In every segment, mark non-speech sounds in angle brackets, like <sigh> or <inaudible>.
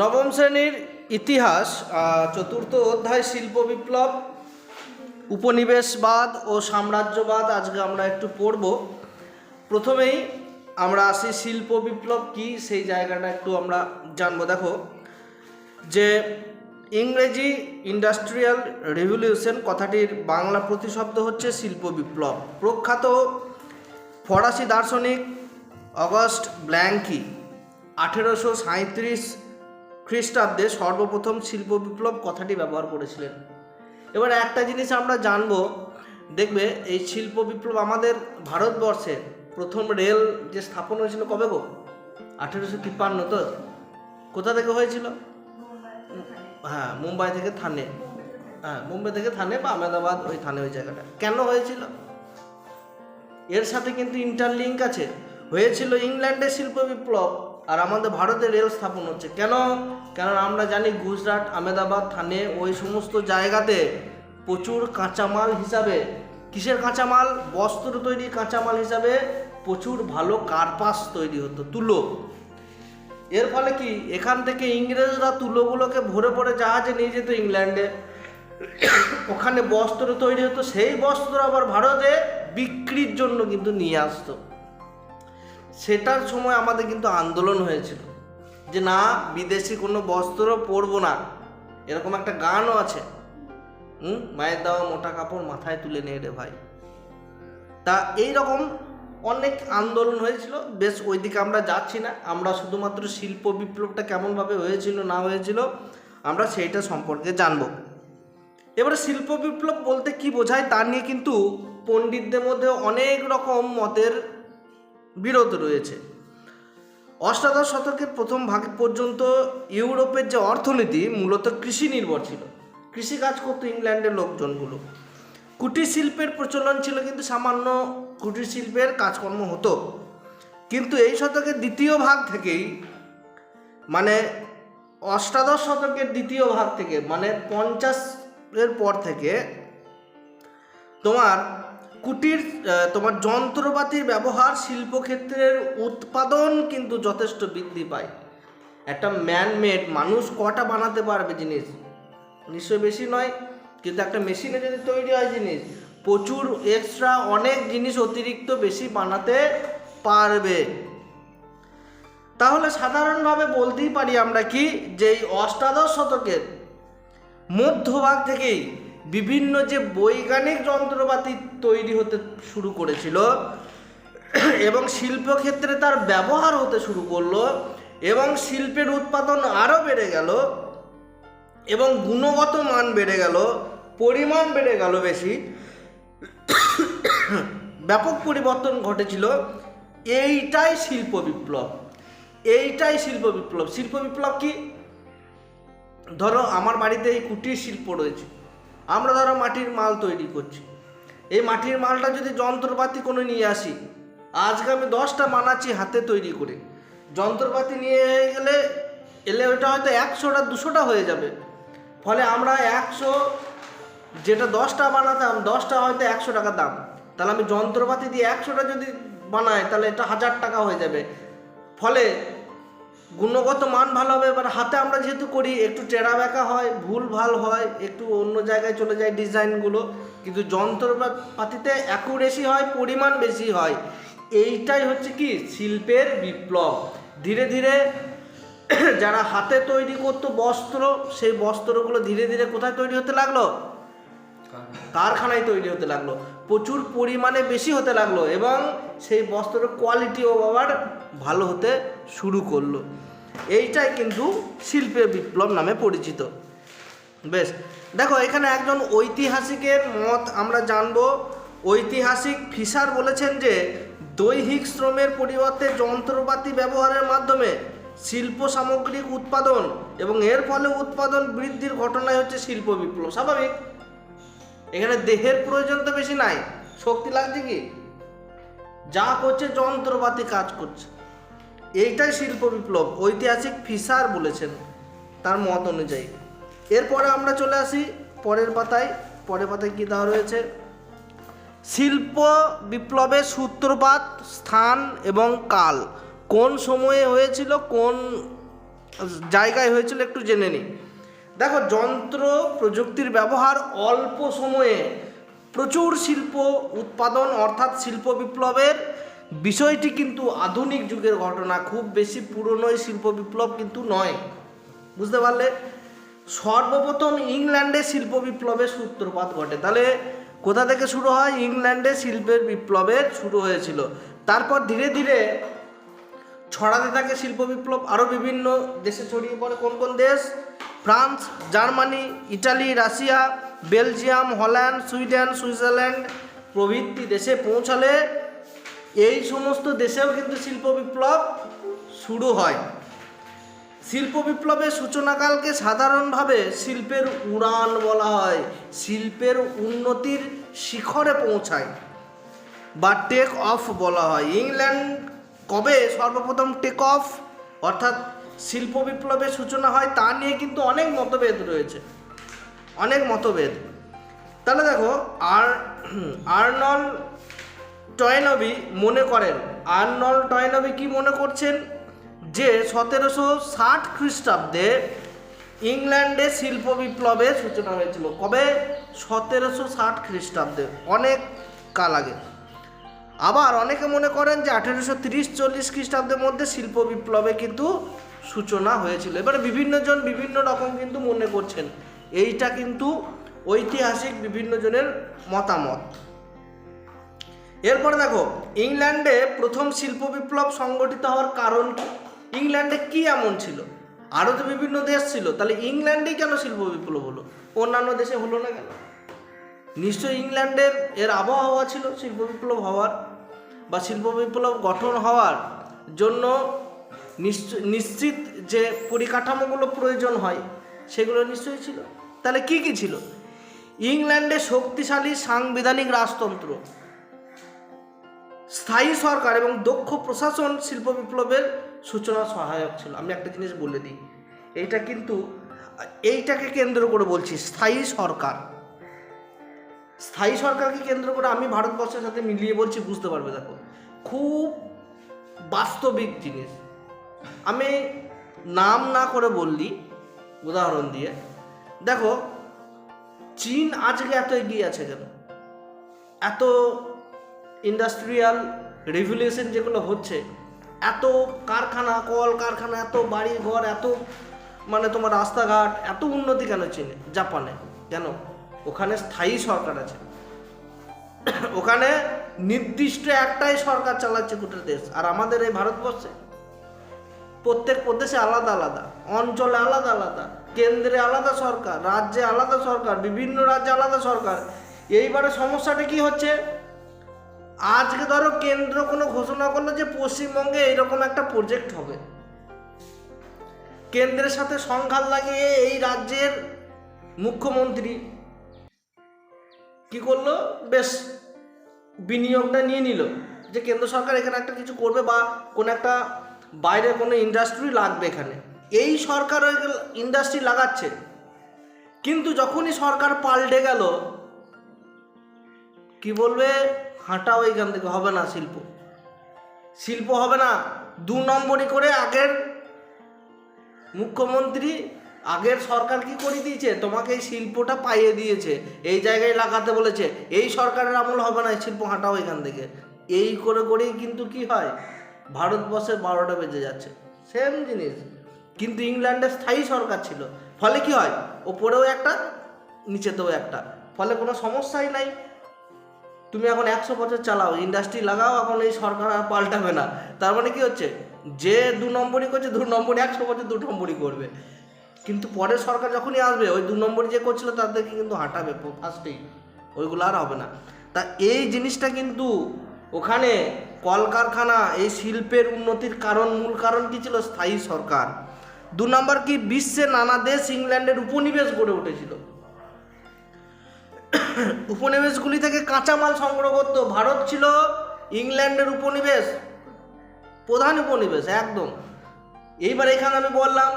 নবম শ্রেণির ইতিহাস চতুর্থ অধ্যায় শিল্প বিপ্লব, উপনিবেশবাদ ও সাম্রাজ্যবাদ আজকে আমরা একটু পড়ব। প্রথমেই আমরা আসি শিল্প বিপ্লব কি, সেই জায়গাটা একটু আমরা জানব। দেখো, যে ইংরেজি ইন্ডাস্ট্রিয়াল রেভলিউশন কথাটির বাংলা প্রতিশব্দ হচ্ছে শিল্প বিপ্লব। প্রখ্যাত ফরাসি দার্শনিক অগস্ট ব্ল্যাঙ্কি আঠেরোশো সাঁত্রিশ খ্রিস্টাব্দে সর্বপ্রথম শিল্প বিপ্লব কথাটি ব্যবহার করেছিলেন। এবার একটা জিনিস আমরা জানব, দেখবে এই শিল্প বিপ্লব আমাদের ভারতবর্ষে প্রথম রেল যে স্থাপন হয়েছিল কবে গো? আঠেরোশো তিপ্পান্ন তো? কোথা থেকে হয়েছিল? হ্যাঁ মুম্বাই থেকে থানে। হ্যাঁ মুম্বাই থেকে থানে বা আহমেদাবাদ ওই থানে ওই জায়গাটা। কেন হয়েছিল? এর সাথে কিন্তু ইন্টারলিঙ্ক আছে। হয়েছিল ইংল্যান্ডের শিল্প বিপ্লব। আর আমাদের ভারতে রেল স্থাপন হচ্ছে। কেন? কারণ আমরা জানি গুজরাট, আহমেদাবাদ, থানে ওই সমস্ত জায়গাতে প্রচুর কাঁচামাল হিসাবে, কিসের কাঁচামাল? বস্ত্র তৈরি কাঁচামাল হিসাবে প্রচুর ভালো কার্পাস তৈরি হতো, তুলো। এর ফলে কি? এখান থেকে ইংরেজরা তুলোগুলোকে ভরে ভরে জাহাজে নিয়ে যেত ইংল্যান্ডে। ওখানে বস্ত্র তৈরি হতো, সেই বস্ত্র আবার ভারতে বিক্রির জন্য কিন্তু নিয়ে আসতো। সেটার সময় আমাদের কিন্তু আন্দোলন হয়েছিল। যে না, বিদেশি কোনো বস্ত্র পরবো না। এরকম একটা গানও আছে। হুম? মায়ের দেওয়া মোটা কাপড় মাথায় তুলে নিয়ে রে ভাই। তা এই রকম অনেক আন্দোলন হয়েছিল। বেশ ওইদিকে আমরা যাচ্ছি না। আমরা শুধুমাত্র শিল্প বিপ্লবটা কেমনভাবে হয়েছিল, না হয়েছিল, আমরা সেইটা সম্পর্কে জানব। এবারে শিল্প বিপ্লব বলতে কি বোঝায় তা নিয়ে কিন্তু পণ্ডিতদের মধ্যে অনেক রকম মতের বিরোধ রয়েছে। অষ্টাদশ শতকের প্রথম ভাগ পর্যন্ত ইউরোপের যে অর্থনীতি মূলত কৃষি নির্ভর ছিল। কৃষিকাজ করতো ইংল্যান্ডের লোকজনগুলো। কুটির শিল্পের প্রচলন ছিল কিন্তু সামান্য কুটির শিল্পের কাজকর্ম হতো। কিন্তু এই শতকের দ্বিতীয় ভাগ থেকেই মানে অষ্টাদশ শতকের দ্বিতীয় ভাগ থেকে মানে পঞ্চাশ এর পর থেকে তোমার কুটির তোমার যন্ত্রপাতির ব্যবহার শিল্পক্ষেত্রের উৎপাদন কিন্তু যথেষ্ট বৃদ্ধি পায়। একটা ম্যানমেড মানুষ কটা বানাতে পারবে জিনিস? নিশ্চয় বেশি নয়, কিন্তু একটা মেশিনে যদি তৈরি হয় জিনিস, প্রচুর এক্সট্রা অনেক জিনিস অতিরিক্ত বেশি বানাতে পারবে। তাহলে সাধারণভাবে বলতেই পারি আমরা কি, যে এই অষ্টাদশ শতকের মধ্যভাগ থেকেই বিভিন্ন যে বৈজ্ঞানিক যন্ত্রপাতি তৈরি হতে শুরু করেছিল এবং শিল্পক্ষেত্রে তার ব্যবহার হতে শুরু করল এবং শিল্পের উৎপাদন আরও বেড়ে গেল এবং গুণগত মান বেড়ে গেল, পরিমাণ বেড়ে গেল বেশি। ব্যাপক পরিবর্তন ঘটেছিল। এইটাই শিল্প বিপ্লব। এইটাই শিল্প বিপ্লব। শিল্প বিপ্লব কি? ধরো, আমার বাড়িতে এই কুটির শিল্প রয়েছে। আমরা ধরো মাটির মাল তৈরি করছি। এই মাটির মালটা যদি যন্ত্রপাতি কোনো নিয়ে আসি, আজকে আমি দশটা বানাচ্ছি হাতে তৈরি করে। যন্ত্রপাতি নিয়ে হয়ে গেলে, এলে ওটা হয়তো একশোটা, দুশোটা হয়ে যাবে। ফলে আমরা একশো, যেটা দশটা বানাতাম, দশটা হয়তো একশো টাকা দাম। তাহলে আমি যন্ত্রপাতি দিয়ে একশোটা যদি বানাই, তাহলে এটা হাজার টাকা হয়ে যাবে। ফলে গুণগত মান ভালো হবে এবার হাতে আমরা যেহেতু করি একটু টেরা বেঁকা হয় ভুল ভালো হয় একটু অন্য জায়গায় চলে যায় ডিজাইনগুলো কিন্তু যন্ত্রপাতিতে অ্যাকুরেসি হয় পরিমাণ বেশি হয়। এইটাই হচ্ছে কি? শিল্পের বিপ্লব। ধীরে ধীরে <clears throat> যারা হাতে তৈরি করতো বস্ত্র সেই বস্ত্রগুলো ধীরে ধীরে কোথায় তৈরি হতে লাগল? কারখানায়। তৈরি হতে লাগল। প্রচুর পরিমাণে বেশি হতে লাগল এবং সেই বস্ত্রের কোয়ালিটিও আবার ভালো হতে শুরু করল। এইটাই কিন্তু শিল্পের বিপ্লব নামে পরিচিত। বেশ, দেখো এখানে একজন ঐতিহাসিকের মত আমরা জানব। ঐতিহাসিক ফিসার বলেছেন যে, দৈহিক শ্রমের পরিবর্তে যন্ত্রপাতি ব্যবহারের মাধ্যমে শিল্প সামগ্রিক উৎপাদন এবং এর ফলে উৎপাদন বৃদ্ধির ঘটনাই হচ্ছে শিল্প বিপ্লব। স্বাভাবিক? এখানে দেহের প্রয়োজন তো বেশি নাই। শক্তি লাগছে কি? যা করছে যন্ত্রপাতি কাজ করছে। এইটাই শিল্প বিপ্লব, ঐতিহাসিক ফিসার বলেছেন তার মত অনুযায়ী। এরপরে আমরা চলে আসি পরের পাতায়। পরের পাতায় কী দেওয়া রয়েছে? শিল্প বিপ্লবের সূত্রপাত, স্থান এবং কাল। কোন সময়ে হয়েছিল, কোন জায়গায় হয়েছিল একটু জেনে নিই। দেখো, যন্ত্র প্রযুক্তির ব্যবহার অল্প সময়ে প্রচুর শিল্প উৎপাদন অর্থাৎ শিল্প বিপ্লবের বিষয়টি কিন্তু আধুনিক যুগের ঘটনা, খুব বেশি পুরনো শিল্প বিপ্লব কিন্তু নয়। বুঝতে পারলে? সর্বপ্রথম ইংল্যান্ডে শিল্প বিপ্লবের সূত্রপাত ঘটে। তাহলে কোথা থেকে শুরু হয়? ইংল্যান্ডে শিল্পের বিপ্লবের শুরু হয়েছিল। তারপর ধীরে ধীরে ছড়াতে থাকে শিল্প বিপ্লব। আরও বিভিন্ন দেশে ছড়িয়ে পড়ে কোন কোন দেশ? France, Germany, Italy, Russia, Belgium, Holland, Sweden, Switzerland প্রভৃতি দেশে পৌঁছালে এই সমস্ত দেশেও কিন্তু শিল্প বিপ্লব শুরু হয়। শিল্প বিপ্লবের সূচনাকালকে সাধারণভাবে শিল্পের উড়ান বলা হয়, শিল্পের উন্নতির শিখরে পৌঁছায় বা টেক অফ বলা হয়। ইংল্যান্ড কবে সর্বপ্রথম টেক অফ অর্থাৎ শিল্প বিপ্লবের সূচনা হয় তা নিয়ে কিন্তু অনেক মতভেদ রয়েছে। অনেক মতভেদ। তাহলে দেখো, আর আর্নল টয়নবি মনে করেন। আর্নল টয়নবি কি মনে করছেন? যে সতেরোশো ষাট খ্রিস্টাব্দে ইংল্যান্ডে শিল্প বিপ্লবের সূচনা হয়েছিল। কবে? সতেরোশো ষাট খ্রিস্টাব্দে। অনেক কাল আগে। আবার অনেকে মনে করেন যে আঠেরোশো তিরিশ চল্লিশ খ্রিস্টাব্দের মধ্যে শিল্প বিপ্লবে কিন্তু সূচনা হয়েছিল। এবারে বিভিন্ন জন বিভিন্ন রকম কিন্তু মনে করছেন। এইটা কিন্তু ঐতিহাসিক বিভিন্ন জনের মতামত। এরপরে দেখো, ইংল্যান্ডে প্রথম শিল্প বিপ্লব সংগঠিত হওয়ার কারণ কি? ইংল্যান্ডে কি এমন ছিল? আরও তো বিভিন্ন দেশ ছিল, তাহলে ইংল্যান্ডেই কেন শিল্প বিপ্লব হলো? অন্যান্য দেশে হলো না কেন? নিশ্চয়ই ইংল্যান্ডের এর আবহাওয়া ছিল শিল্প বিপ্লব হওয়ার, বা শিল্প বিপ্লব গঠন হওয়ার জন্য নিশ্চিত যে পরিকাঠামোগুলো প্রয়োজন হয়, সেগুলো নিশ্চয়ই ছিল। তাহলে কি কি ছিল? ইংল্যান্ডে শক্তিশালী সাংবিধানিক রাজতন্ত্র স্থায়ী সরকার এবং দক্ষ প্রশাসন শিল্প বিপ্লবের সূচনা সহায়ক ছিল। আমি একটা জিনিস বলে দিই। এইটা কিন্তু, এইটাকে কেন্দ্র করে বলছি, স্থায়ী সরকার। স্থায়ী সরকারকে কেন্দ্র করে আমি ভারতবর্ষের সাথে মিলিয়ে বলছি, বুঝতে পারবে দেখো। খুব বাস্তবিক জিনিস। আমি নাম না করে বললি, উদাহরণ দিয়ে। দেখো, চীন আজকে এত এগিয়ে আছে কেন? এত ইন্ডাস্ট্রিয়াল রেভলিউশন যেগুলো হচ্ছে, এত কারখানা কল কারখানা এত বাড়ি ঘর এত মানে তোমার রাস্তাঘাট, এত উন্নতি কেন চীনে জাপানে? কেন? ওখানে স্থায়ী সরকার আছে। ওখানে নির্দিষ্ট একটাই সরকার চালাচ্ছে গোটা দেশ, আর আমাদের এই ভারতবর্ষে। প্রত্যেক প্রদেশে আলাদা আলাদা, অঞ্চলে আলাদা আলাদা, কেন্দ্রে আলাদা সরকার, রাজ্যে আলাদা সরকার, বিভিন্ন রাজ্যে আলাদা সরকার। এইবারে সমস্যাটা কি হচ্ছে? আজকে ধরো কেন্দ্র কোনো ঘোষণা করল যে পশ্চিমবঙ্গে এইরকম একটা প্রজেক্ট হবে। কেন্দ্রের সাথে সংঘাত লাগিয়ে এই রাজ্যের মুখ্যমন্ত্রী কি করল? বেশ বিনিয়োগটা নিয়ে নিল যে কেন্দ্র সরকার এখানে একটা কিছু করবে বা কোনো একটা বাইরে কোনো ইন্ডাস্ট্রি লাগবে এখানে। এই সরকার ইন্ডাস্ট্রি লাগাচ্ছে। কিন্তু যখনই সরকার পাল্টে গেল, কি বলবে? হাঁটাও এখান থেকে হবে না শিল্প। শিল্প হবে না, দু নম্বরই করে আগের মুখ্যমন্ত্রী, আগের সরকার কি করে দিয়েছে? তোমাকে এই শিল্পটা পাইয়ে দিয়েছে, এই জায়গায় লাগাতে বলেছে, এই সরকারের আমল হবে না এই শিল্প হাঁটাও এখান থেকে। এই করে করেই কিন্তু কি হয়? ভারতবর্ষের বারোটা বেজে যাচ্ছে। সেম জিনিস। কিন্তু ইংল্যান্ডে স্থায়ী সরকার ছিল। ফলে কি হয়? ওপরেও একটা, নিচেতেও একটা। ফলে কোনো সমস্যাই নাই। তুমি এখন একশো বছর চালাও ইন্ডাস্ট্রি লাগাও, এখন এই সরকার আর পাল্টাবে না। তার মানে কি হচ্ছে? যে দু নম্বরই করছে, দু নম্বরই একশো বছর দু নম্বরই করবে। কিন্তু পরের সরকার যখনই আসবে, ওই দু নম্বরই যে করছিল, তাদেরকে কিন্তু হাঁটাবে ফার্স্টেই ওইগুলো আর হবে না। তা এই জিনিসটা কিন্তু ওখানে কলকারখানা, এই শিল্পের উন্নতির কারণ, মূল কারণ কি ছিল? স্থায়ী সরকার। দু নম্বর কি, বিশ্বে নানা দেশ ইংল্যান্ডের উপনিবেশ গড়ে উঠেছিল। উপনিবেশগুলি থেকে কাঁচামাল সংগ্রহ করতো। ভারত ছিল ইংল্যান্ডের উপনিবেশ, প্রধান উপনিবেশ, একদম। এইবার এখানে আমি বললাম,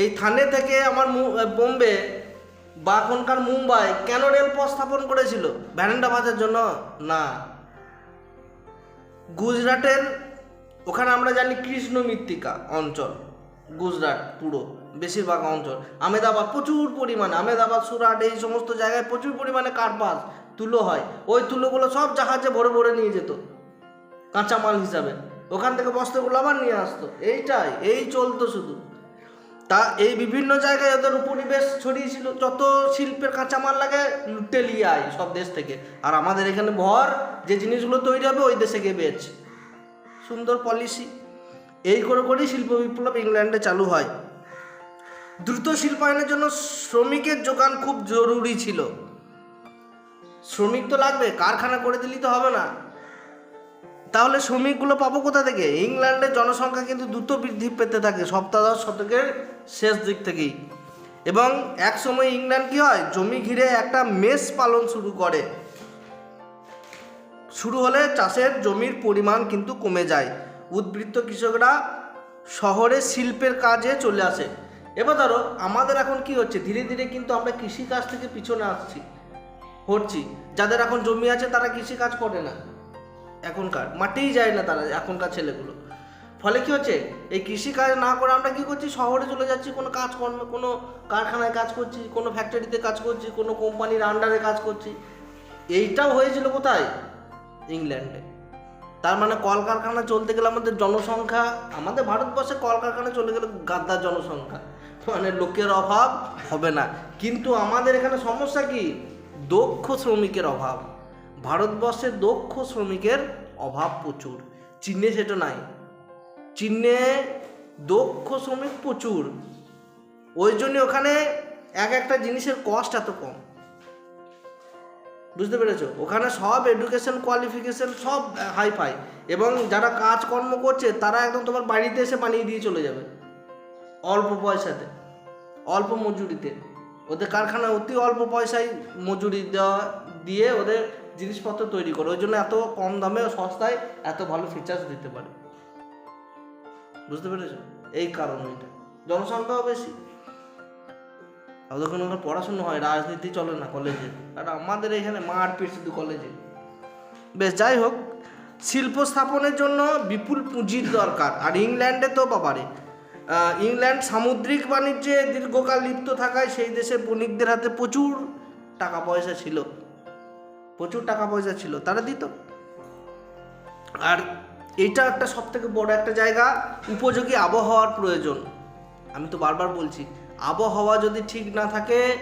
এই থানে থেকে আমার বোম্বে বা এখনকার মুম্বাই কেন রেলপথ স্থাপন করেছিল? ভ্যারেন্ডা বাজার জন্য না। গুজরাটের, ওখানে আমরা জানি কৃষ্ণ মৃত্তিকা অঞ্চল। গুজরাট পুরো, বেশিরভাগ অঞ্চল। আমেদাবাদ প্রচুর পরিমাণে, আমেদাবাদ, সুরাট, এই সমস্ত জায়গায় প্রচুর পরিমাণে কার্পাস, তুলো হয়। ওই তুলোগুলো সব জাহাজে ভরে ভরে নিয়ে যেত, কাঁচামাল হিসাবে। ওখান থেকে বস্তাগুলো আবার নিয়ে আসতো। এইটাই, এই চলতো শুধু। তা এই বিভিন্ন জায়গায় ওদের উপনিবেশ ছড়িয়েছিল যত শিল্পের কাঁচামাল লাগে লুটে নিয়ে আয় সব দেশ থেকে। আর আমাদের এখানে ভর, যে জিনিসগুলো তৈরি হবে, ওই দেশে গিয়ে বেচ। সুন্দর পলিসি এই করে করেই শিল্প বিপ্লব ইংল্যান্ডে চালু হয়। দ্রুত শিল্পায়নের জন্য শ্রমিকের যোগান খুব জরুরি ছিল। শ্রমিক তো লাগবে, কারখানা করে দিলেই তো হবে না। তাহলে শ্রমিকগুলো পাবো কোথা থেকে? ইংল্যান্ডের জনসংখ্যা কিন্তু দ্রুত বৃদ্ধি পেতে থাকে সপ্তাদশ শতকের শেষ দিক থেকেই। এবং এক সময় ইংল্যান্ড কি হয়? জমি ঘিরে একটা মেষ পালন শুরু করে। শুরু হলে চাষের জমির পরিমাণ কিন্তু কমে যায়। উদ্বৃত্ত কৃষকরা শহরে শিল্পের কাজে চলে আসে। এবার ধরো, আমাদের এখন কি হচ্ছে? ধীরে ধীরে কিন্তু আমরা কৃষিকাজ থেকে পিছনে আসছি, হচ্ছি। যাদের এখন জমি আছে, তারা কৃষিকাজ করে না। এখনকার, মাঠেই যায় না তারা, এখনকার ছেলেগুলো। ফলে কি হচ্ছে? এই কৃষিকাজ না করে আমরা কি করছি? শহরে চলে যাচ্ছি, কোনো কাজকর্মে, কোনো কারখানায় কাজ করছি, কোনো ফ্যাক্টরিতে কাজ করছি, কোনো কোম্পানির আন্ডারে কাজ করছি। এইটাও হয়েছিল কোথায়? ইংল্যান্ডে তার মানে কলকারখানা চলতে গেলে আমাদের জনসংখ্যা, আমাদের ভারতবর্ষে কলকারখানা চলে গেলে গাদ্দার জনসংখ্যা। মানে লোকের অভাব হবে না। কিন্তু আমাদের এখানে সমস্যা কি? দক্ষ শ্রমিকের অভাব। ভারতবর্ষে দক্ষ শ্রমিকের অভাব প্রচুর। চীনে সেটা নাই। চীনে দক্ষ শ্রমিক প্রচুর। ওই জন্য ওখানে এক একটা জিনিসের কস্ট এত কম। বুঝতে পেরেছ? ওখানে সব এডুকেশন কোয়ালিফিকেশন সব হাই ফাই এবং যারা কাজকর্ম করছে, তারা একদম তোমার বাড়িতে এসে বানিয়ে দিয়ে চলে যাবে। অল্প পয়সাতে। অল্প মজুরিতে। ওদের কারখানা অতি অল্প পয়সায় মজুরি দেওয়া, দিয়ে ওদের জিনিসপত্র তৈরি করে। ওই জন্য এত কম দামে সস্তায় এত ভালো ফিচার্স দিতে পারে। বুঝতে পেরেছ? এই কারণ এটা। জনসংখ্যাও বেশি। ওদের কোনো পড়াশুনো হয়, রাজনীতি চলে না কলেজে আর আমাদের এখানে মারপিট শুধু কলেজে বেশ, যাই হোক, শিল্প স্থাপনের জন্য বিপুল পুঁজির দরকার। আর ইংল্যান্ডে তো বাবারে ইংল্যান্ড সামুদ্রিক বাণিজ্যে দীর্ঘকাল লিপ্ত থাকায় সেই দেশের বণিকদের হাতে প্রচুর টাকা পয়সা ছিল। প্রচুর টাকা পয়সা ছিল। তারা দিত। আর এটা একটা সব থেকে বড় একটা জায়গা, উপযোগী আবহাওয়ার প্রয়োজন। আমি তো বারবার বলছি আবহাওয়া যদি ঠিক না থাকে,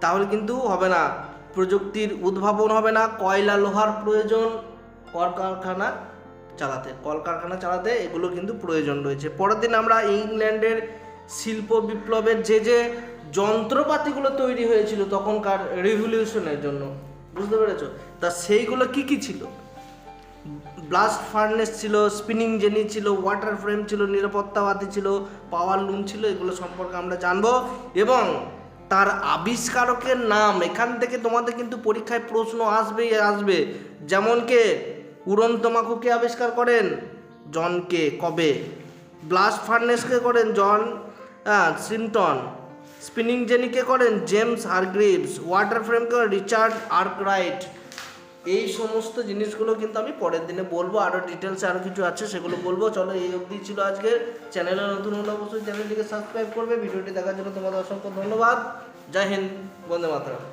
তাহলে কিন্তু হবে না। প্রযুক্তির উদ্ভাবন হবে না। কয়লা, লোহার প্রয়োজন কলকারখানা চালাতে। কলকারখানা চালাতে এগুলো কিন্তু প্রয়োজন রয়েছে। পরের দিন আমরা ইংল্যান্ডের শিল্প বিপ্লবের যে যে যন্ত্রপাতিগুলো তৈরি হয়েছিল তখনকার রেভলিউশনের জন্য। বুঝতে পেরেছ? তা সেইগুলো কি কি ছিল? ব্লাস্ট ফার্নেস ছিল স্পিনিং জেনি ছিল ওয়াটার ফ্রেম ছিল, নিরাপত্তাবাদী ছিল পাওয়ার লুম ছিল, এগুলো সম্পর্কে আমরা জানব। এবং তার আবিষ্কারকের নাম, এখান থেকে তোমাদের কিন্তু পরীক্ষায় প্রশ্ন আসবেই আসবে। যেমন কে? উড়ন্ত মাকুকে আবিষ্কার করেন? জন কে? কবে? ব্লাস্ট ফার্নেসকে করেন? জন সিনটন। স্পিনিং জেনিকে করেন? James Hargreaves. ওয়াটার ফ্রেমকে রিচার্ড আর্করাইট। এই সমস্ত জিনিসগুলো কিন্তু আমি পরের দিনে বলব। আরও ডিটেলসে আরও কিছু আছে, সেগুলো বলব। চলো এই অবধি ছিল আজকের চ্যানেলে নতুন হলে অবশ্যই চ্যানেলটিকে সাবস্ক্রাইব করবে। ভিডিওটি দেখার জন্য তোমাদের অসংখ্য ধন্যবাদ। জয় হিন্দ, বন্দে মাতরম।